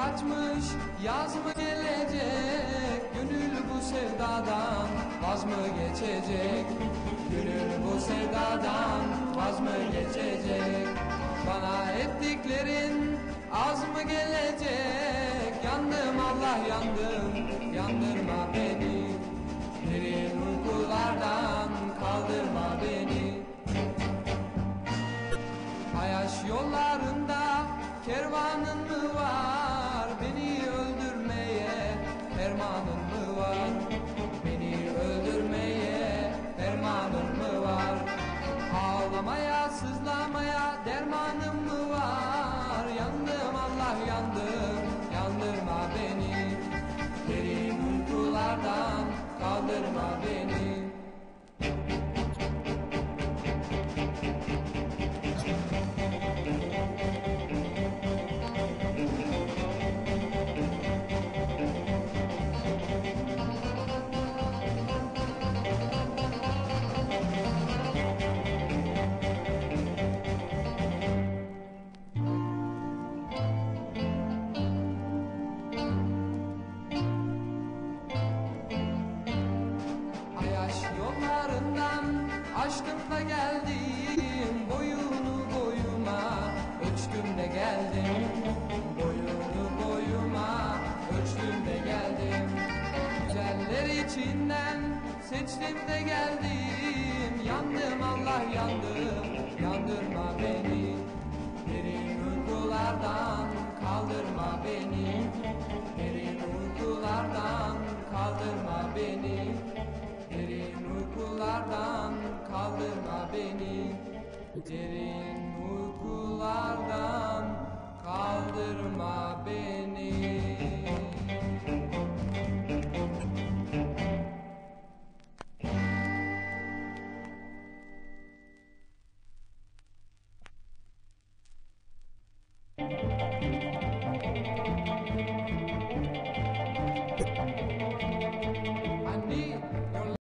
kaçmış yaz mı gelecek? Gönül bu sevdadan vaz mı geçecek? Gönül bu sevdadan vaz mı geçecek? Bana ettiklerin az mı gelecek? Yandım Allah yandım yandırma beni. Derin uykulardan kaldırma beni. Ayaş yollarında kervanın mı var sızlamaya dermanım mı var? Yandım Allah yandım yandırma beni. Derin uykulardan kaldırma beni da geldim Boyunu boyuma ölçtüm de geldim Boyunu boyuma ölçtüm de geldim. Güzeller içinden seçtim de geldim. Yandım Allah yandım yandırma beni. Derin uykulardan did.